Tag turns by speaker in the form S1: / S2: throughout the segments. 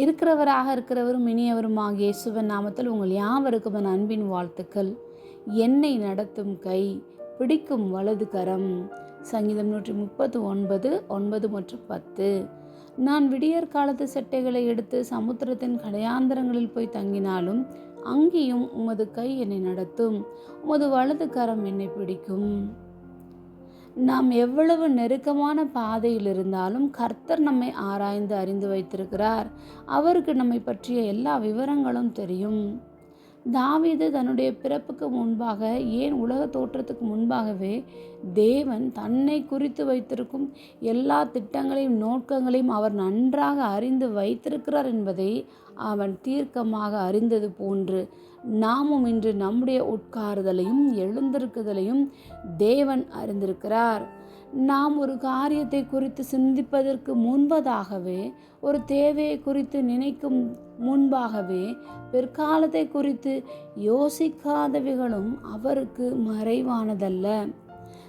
S1: இருக்கிறவராக இருக்கிறவரும் இனியவருமாக இயேசுவன் நாமத்தில் உங்கள் யாவருக்கும் என் அன்பின் வாழ்த்துக்கள். என்னை நடத்தும் கை பிடிக்கும் வலது கரம். சங்கீதம் நூற்றி முப்பத்து ஒன்பது ஒன்பது மற்றும் பத்து. நான் விடியற் காலத்து செட்டைகளை எடுத்து சமுத்திரத்தின் கடையாந்தரங்களில் போய் தங்கினாலும் அங்கேயும் உமது கை என்னை நடத்தும் உமது வலது கரம் என்னை பிடிக்கும். நாம் எவ்வளவு நெருக்கமான பாதையில் இருந்தாலும் கர்த்தர் நம்மை ஆராய்ந்து அறிந்து வைத்திருக்கிறார். அவருக்கு நம்மை பற்றிய எல்லா விவரங்களும் தெரியும். தாவீது தன்னுடைய பிறப்புக்கு முன்பாக ஏன் உலக தோற்றத்துக்கு முன்பாகவே தேவன் தன்னை குறித்து வைத்திருக்கும் எல்லா திட்டங்களையும் நோக்கங்களையும் அவர் நன்றாக அறிந்து வைத்திருக்கிறார் என்பதை அவன் தீர்க்கமாக அறிந்தது போன்று நாமும் இன்று நம்முடைய உட்காருதலையும் எழுந்திருக்குதலையும் தேவன் அறிந்திருக்கிறார். நாம் ஒரு காரியத்தை குறித்து சிந்திப்பதற்கு முன்பதாகவே ஒரு தேவையை குறித்து நினைக்கும் முன்பாகவே பிற்காலத்தை குறித்து யோசிக்காதவைகளும் அவருக்கு மறைவானதல்ல.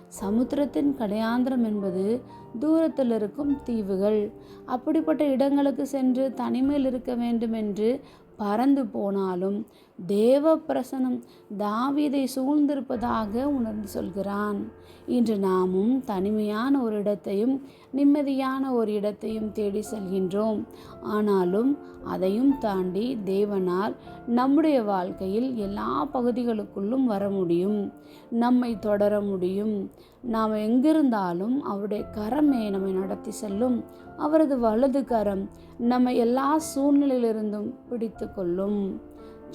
S1: சமுத்திரத்தின் கடையாந்திரம் என்பது தூரத்தில் இருக்கும் தீவுகள். அப்படிப்பட்ட இடங்களுக்கு சென்று தனிமையில் இருக்க வேண்டும் என்று பறந்து போனாலும் தேவ பிரசனம் தாவீதை சூழ்ந்திருப்பதாக உணர்ந்து சொல்கிறான். இன்று நாமும் தனிமையான ஒரு இடத்தையும் நிம்மதியான ஒரு இடத்தையும் தேடி செல்கின்றோம். ஆனாலும் அதையும் தாண்டி தேவனால் நம்முடைய வாழ்க்கையில் எல்லா பகுதிகளுக்குள்ளும் வர முடியும். நம்மை தொடர முடியும். நாம் எங்கிருந்தாலும் அவருடைய கரமே நம்மை நடத்தி செல்லும். அவரது வலது கரம் நம்மை எல்லா சூழ்நிலையிலிருந்தும் பிடித்து கொள்ளும்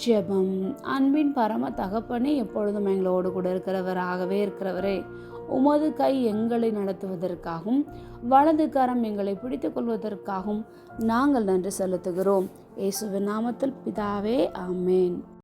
S1: ஜெபம். அன்பின் பரம தகப்பனே எப்பொழுதும் எங்களோடு கூட இருக்கிறவராகவே இருக்கிறவரே உமது கை எங்களை நடத்துவதற்காகவும் வலது கரம் எங்களை பிடித்து கொள்வதற்காகவும் நாங்கள் நன்றி செலுத்துகிறோம். இயேசுவின் நாமத்தில் பிதாவே ஆமேன்.